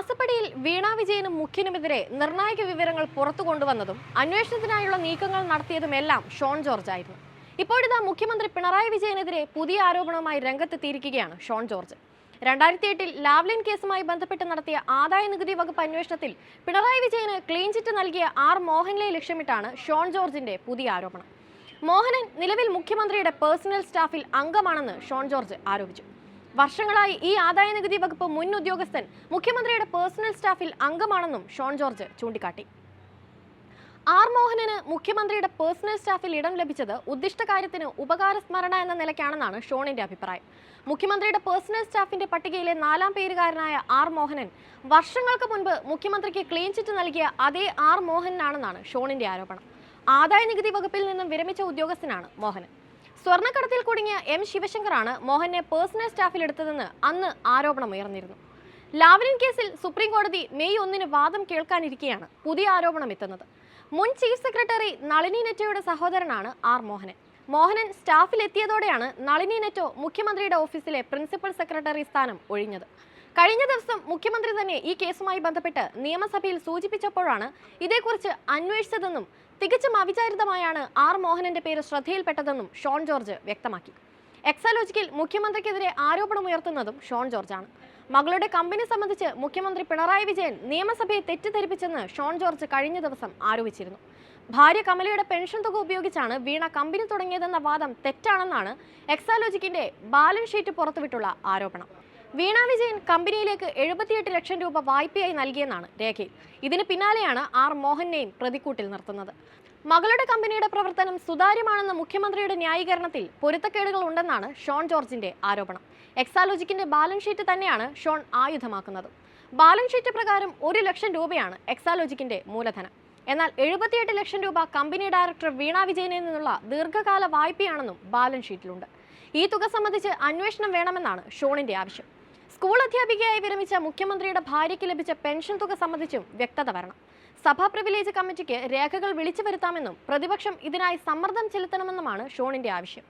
മാസപ്പടിയിൽ വീണ വിജയനും മുഖ്യനുമെതിരെ നിർണായക വിവരങ്ങൾ പുറത്തു കൊണ്ടുവന്നതും അന്വേഷണത്തിനായുള്ള നീക്കങ്ങൾ നടത്തിയതുമെല്ലാം ഷോൺ ജോർജ് ആയിരുന്നു. ഇപ്പോഴിതാ മുഖ്യമന്ത്രി പിണറായി വിജയനെതിരെ പുതിയ ആരോപണവുമായി രംഗത്തെത്തിയിരിക്കുകയാണ് ഷോൺ ജോർജ്. രണ്ടായിരത്തി എട്ടിൽ ലാവ്ലിൻ കേസുമായി ബന്ധപ്പെട്ട് നടത്തിയ ആദായ നികുതി വകുപ്പ് അന്വേഷണത്തിൽ പിണറായി വിജയന് ക്ലീൻ ചിറ്റ് നൽകിയ ആർ മോഹനിലെ ലക്ഷ്യമിട്ടാണ് ഷോൺ ജോർജിന്റെ പുതിയ ആരോപണം. മോഹനൻ നിലവിൽ മുഖ്യമന്ത്രിയുടെ പേഴ്സണൽ സ്റ്റാഫിൽ അംഗമാണെന്ന് ഷോൺ ജോർജ് ആരോപിച്ചു. വർഷങ്ങളായി ഈ ആദായ നികുതി വകുപ്പ് മുൻ ഉദ്യോഗസ്ഥൻ മുഖ്യമന്ത്രിയുടെ പേഴ്സണൽ സ്റ്റാഫിൽ അംഗമാണെന്നും ഷോൺ ജോർജ് ചൂണ്ടിക്കാട്ടി. ആർ മോഹനന് മുഖ്യമന്ത്രിയുടെ പേഴ്സണൽ സ്റ്റാഫിൽ ഇടം ലഭിച്ചത് ഉദ്ദിഷ്ട കാര്യത്തിന് ഉപകാരസ്മരണ എന്ന നിലയ്ക്കാണെന്നാണ് ഷോണിന്റെ അഭിപ്രായം. മുഖ്യമന്ത്രിയുടെ പേഴ്സണൽ സ്റ്റാഫിന്റെ പട്ടികയിലെ നാലാം പേരുകാരനായ ആർ മോഹനൻ വർഷങ്ങൾക്ക് മുൻപ് മുഖ്യമന്ത്രിക്ക് ക്ലീൻ ചിറ്റ് നൽകിയ അതേ ആർ മോഹനാണെന്നാണ് ഷോണിന്റെ ആരോപണം. ആദായ നികുതി വകുപ്പിൽ നിന്നും വിരമിച്ച ഉദ്യോഗസ്ഥനാണ് മോഹനൻ. സ്വർണക്കടത്തിൽ കുടുങ്ങിയ എം ശിവശങ്കറാണ് മോഹനെ പേഴ്സണൽ സ്റ്റാഫിൽ എടുത്തതെന്ന് അന്ന് ആരോപണം ഉയർന്നിരുന്നു ലാവ്ലിൻ കേസിൽ സുപ്രീം കോടതി മെയ് ഒന്നിന് വാദം കേൾക്കാനിരിക്കെയാണ് പുതിയ ആരോപണം എത്തുന്നത് മുൻ ചീഫ് സെക്രട്ടറി നളിനി നെറ്റോയുടെ സഹോദരനാണ് ആർ മോഹനൻ. മോഹനൻ സ്റ്റാഫിലെത്തിയതോടെയാണ് നളിനി നെറ്റോ മുഖ്യമന്ത്രിയുടെ ഓഫീസിലെ പ്രിൻസിപ്പൽ സെക്രട്ടറി സ്ഥാനം ഒഴിഞ്ഞത്. കഴിഞ്ഞ ദിവസം മുഖ്യമന്ത്രി തന്നെ ഈ കേസുമായി ബന്ധപ്പെട്ട് നിയമസഭയിൽ സൂചിപ്പിച്ചപ്പോഴാണ് ഇതേക്കുറിച്ച് അന്വേഷിച്ചതെന്നും തികച്ചും അവിചാരിതമായാണ് ആർ മോഹനന്റെ പേര് ശ്രദ്ധയിൽപ്പെട്ടതെന്നും ഷോൺ ജോർജ് വ്യക്തമാക്കി. എക്സാലോജിക്കിൽ മുഖ്യമന്ത്രിക്കെതിരെ ആരോപണമുയർത്തുന്നതും ഷോൺ ജോർജാണ്. മകളുടെ കമ്പനി സംബന്ധിച്ച് മുഖ്യമന്ത്രി പിണറായി വിജയൻ നിയമസഭയെ തെറ്റിദ്ധരിപ്പിച്ചെന്ന് ഷോൺ ജോർജ് കഴിഞ്ഞ ദിവസം ആരോപിച്ചിരുന്നു. ഭാര്യ കമലയുടെ പെൻഷൻ തുക ഉപയോഗിച്ചാണ് വീണ കമ്പനി തുടങ്ങിയതെന്ന വാദം തെറ്റാണെന്നാണ് എക്സാലോജിക്കിന്റെ ബാലൻസ് ഷീറ്റ് പുറത്തുവിട്ടുള്ള ആരോപണം. വീണ വിജയൻ കമ്പനിയിലേക്ക് എഴുപത്തിയെട്ട് ലക്ഷം രൂപ വായ്പയായി നൽകിയെന്നാണ് രേഖയിൽ. ഇതിന് പിന്നാലെയാണ് ആർ മോഹനെയും പ്രതിക്കൂട്ടിൽ നിർത്തുന്നത്. മകളുടെ കമ്പനിയുടെ പ്രവർത്തനം സുതാര്യമാണെന്ന മുഖ്യമന്ത്രിയുടെ ന്യായീകരണത്തിൽ പൊരുത്തക്കേടുകൾ ഉണ്ടെന്നാണ് ഷോൺ ജോർജിന്റെ ആരോപണം. എക്സാലോജിക്കിന്റെ ബാലൻസ് ഷീറ്റ് തന്നെയാണ് ഷോൺ ആയുധമാക്കുന്നത്. ബാലൻസ് ഷീറ്റ് പ്രകാരം ഒരു ലക്ഷം രൂപയാണ് എക്സാലോജിക്കിന്റെ മൂലധനം. എന്നാൽ എഴുപത്തിയെട്ട് ലക്ഷം രൂപ കമ്പനി ഡയറക്ടർ വീണ വിജയനിൽ നിന്നുള്ള ദീർഘകാല വായ്പയാണെന്നും ബാലൻസ് ഷീറ്റിലുണ്ട്. ഈ തുക സംബന്ധിച്ച് അന്വേഷണം വേണമെന്നാണ് ഷോണിന്റെ ആവശ്യം. സ്കൂൾ അധ്യാപികയായി വിരമിച്ച മുഖ്യമന്ത്രിയുടെ ഭാര്യയ്ക്ക് ലഭിച്ച പെൻഷൻ തുക സംബന്ധിച്ചും വ്യക്തത വരണം. സഭാ പ്രിവിലേജ് കമ്മിറ്റിക്ക് രേഖകൾ വിളിച്ചു വരുത്താമെന്നും പ്രതിപക്ഷം ഇതിനായി സമ്മർദ്ദം ചെലുത്തണമെന്നുമാണ് ഷോണിന്റെ ആവശ്യം.